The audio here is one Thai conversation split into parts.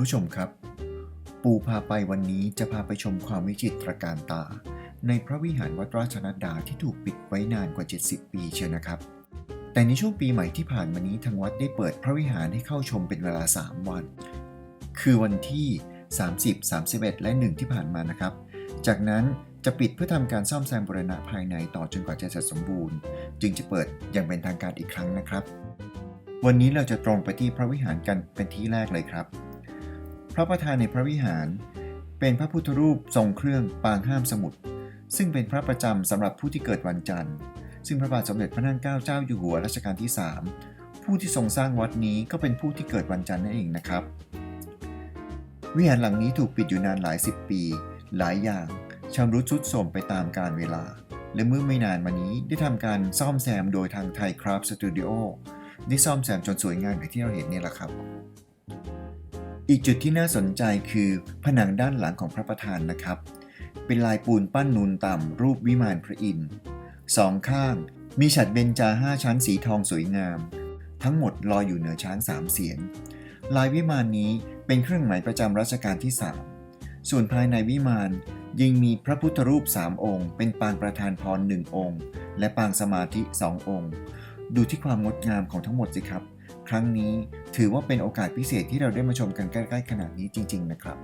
ผู้ชมครับ ปูพาไปวันนี้จะพาไปชมความวิจิตรการตา ในพระวิหารวัดราชนัดดาที่ถูกปิดไว้นานกว่า 70 ปีเชียวนะครับ แต่ในช่วงปีใหม่ที่ผ่านมานี้ทางวัดได้เปิดพระวิหารให้เข้าชมเป็นเวลา 3 วัน คือวันที่ 30 31 และ 1 ที่ผ่านมานะครับ จากนั้นจะปิดเพื่อทำการซ่อมแซมบูรณะภายในต่อจนกว่าจะเสร็จสมบูรณ์ จึงจะเปิดอย่างเป็นทางการอีกครั้งนะครับ วันนี้เราจะตรงไปที่พระวิหารกันเป็นที่แรกเลยครับ พระประธานในพระวิหาร เป็นพระพุทธรูปทรงเครื่องปางห้ามสมุทรซึ่งเป็นพระประจำสำหรับผู้ที่เกิดวันจันทร์ ซึ่งพระบาทสมเด็จพระนั่งเกล้าเจ้าอยู่หัวรัชกาลที่ 3 ผู้ที่ทรงสร้างวัดนี้ก็เป็นผู้ที่เกิดวันจันทร์นั่นเองนะครับ วิหารหลังนี้ถูกปิดอยู่นานหลายสิบปี หลายอย่างชำรุดทรุดโทรมไปตามกาลเวลา และเมื่อไม่นานมานี้ได้ทำการซ่อมแซมโดยทางไทยคราฟสตูดิโอได้ซ่อมแซมจนสวยงามอย่างที่เราเห็นนี่แหละครับ อีกจุดที่น่าสนใจคือผนังด้านหลังของพระประธานนะครับ เป็นลายปูนปั้นนูนต่ำรูปวิมานพระอินทร์สองข้างมีฉัดเบญจาห้าชั้นสีทองสวยงาม ทั้งหมดลอยอยู่เหนือช้างสามเสียน ลายวิมานนี้เป็นเครื่องหมายประจำรัชกาลที่3ส่วนภายในวิมานยังมีพระพุทธรูป3องค์ เป็นปางประธานพรหนึ่งองค์ และปางสมาธิสององค์ ดูที่ความงดงามของทั้งหมดสิครับ ครั้งนี้ ถือว่าเป็นโอกาสพิเศษที่เราได้มาชมกันใกล้ๆขนาดนี้จริง ๆ นะครับ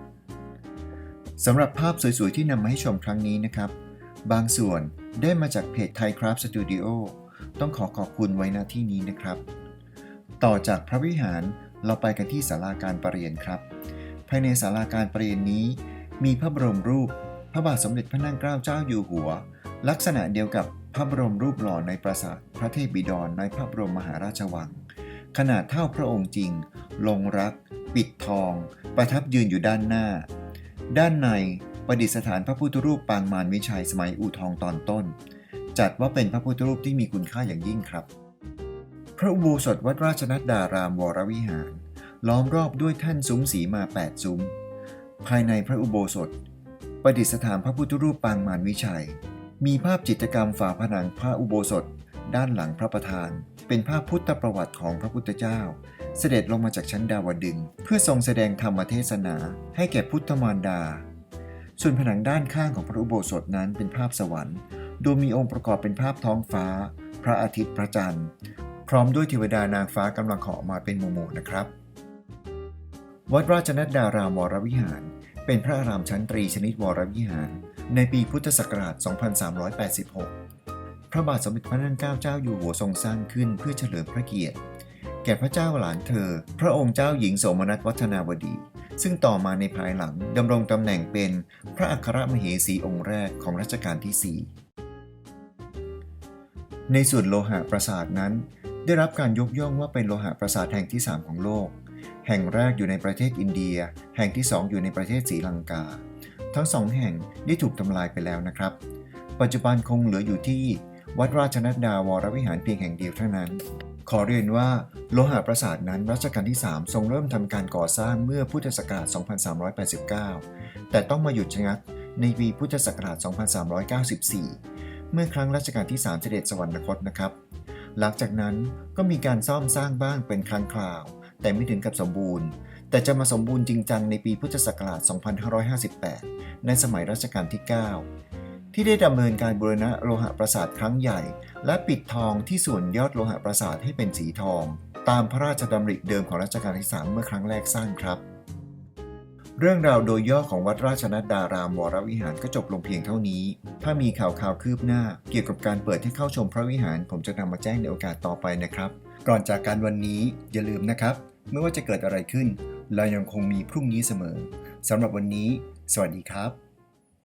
สำหรับภาพสวยๆที่นำมาให้ชมครั้งนี้นะครับ บางส่วนได้มาจากเพจไทยคราฟสตูดิโอต้องขอขอบคุณไว้ณที่นี้นะครับ ต่อจากพระวิหารเราไปกันที่ศาลาการประเรียนครับ ภายในศาลาการประเรียนนี้ มีพระบรมรูป พระบาทสมเด็จพระนั่งเกล้าเจ้าอยู่หัว ลักษณะเดียวกับพระบรมรูปหล่อในปราสาทพระเทพบิดรในพระบรมมหาราชวัง ขนาดเท่าพระองค์จริง ลงรัก ปิดทอง ประทับยืนอยู่ด้านหน้า ด้านในประดิษฐานพระพุทธรูปปางมารวิชัยสมัยอู่ทองตอนต้น จัดว่าเป็นพระพุทธรูปที่มีคุณค่าอย่างยิ่งครับ พระอุโบสถวัดราชนัดดารามวรวิหาร ล้อมรอบด้วยแท่านซุ้มสีมา 8 ซุ้ม ภายในพระอุโบสถ ประดิษฐานพระพุทธรูปปางมารวิชัย มีภาพจิตรกรรมฝาผนังพระอุโบสถ ด้านหลังพระประธาน เป็นภาพพุทธประวัติของพระพุทธเจ้า เสด็จลงมาจากชั้นดาวดึง เพื่อทรงแสดงธรรมเทศนาให้แก่พุทธมารดา ส่วนผนังด้านข้างของพระอุโบสถนั้นเป็นภาพสวรรค์ โดยมีองค์ประกอบเป็นภาพท้องฟ้า พระอาทิตย์พระจันทร์ พร้อมด้วยเทวดานางฟ้ากำลังเหาะมาเป็นหมู่ๆนะครับ วัดราชนัดดารามวรวิหาร เป็นพระอารามชั้นตรีชนิดวรวิหาร ในปีพุทธศักราช 2386 ระบาทสมเด็จพระนั่งเกล้าเจ้าอยู่หัวทรงสร้างขึ้นเพื่อเฉลิมพระเกียรติ แก่พระเจ้าหลานเธอ พระองค์เจ้าหญิงโสมนัสวัฒนาวดี ซึ่งต่อมาในภายหลังดำรงตำแหน่งเป็นพระอัครมเหสีองค์แรกของรัชกาลที่ 4 ในส่วนโลหะปราสาทนั้น ได้รับการยกย่องว่าเป็นโลหะปราสาทแห่งที่ 3 ของโลก แห่งแรกอยู่ในประเทศอินเดีย แห่งที่ 2 อยู่ในประเทศศรีลังกา ทั้งสองแห่งได้ถูกทำลายไปแล้วนะครับ ปัจจุบันคงเหลืออยู่ที่ วัดราชนัดดาวรวิหารเพียงแห่งเดียวเท่านั้น ขอเรียนว่าโลหะปราสาทนั้นรัชกาลที่ 3 ทรงเริ่มทำการก่อสร้างเมื่อพุทธศักราช 2389 แต่ต้องมาหยุดชะงักในปีพุทธศักราช 2394 เมื่อครั้งรัชกาลที่ 3 เสด็จสวรรคตนะครับ หลังจากนั้นก็มีการซ่อมสร้างบ้างเป็นครั้งคราว แต่ไม่ถึงกับสมบูรณ์ แต่จะมาสมบูรณ์จริงจังในปีพุทธศักราช 2558 ในสมัยรัชกาลที่ 9 ที่ได้ดำเนินการบูรณะโลหะปราสาทครั้งใหญ่ และปิดทองที่ส่วนยอดโลหะปราสาทให้เป็นสีทอง ตามพระราชดำริเดิมของรัชกาลที่ 3 เมื่อครั้งแรกสร้างครับ เรื่องราวโดยย่อของวัดราชนัดดารามวรวิหารก็จบลงเพียงเท่านี้ ถ้ามีข่าวข่าวคืบหน้า เกี่ยวกับการเปิดให้เข้าชมพระวิหาร ผมจะนำมาแจ้งในโอกาสต่อไปนะครับ ก่อนจากการวันนี้อย่าลืมนะครับ ไม่ว่าจะเกิดอะไรขึ้น เรายังคงมีพรุ่งนี้เสมอสำหรับวันนี้ สวัสดีครับ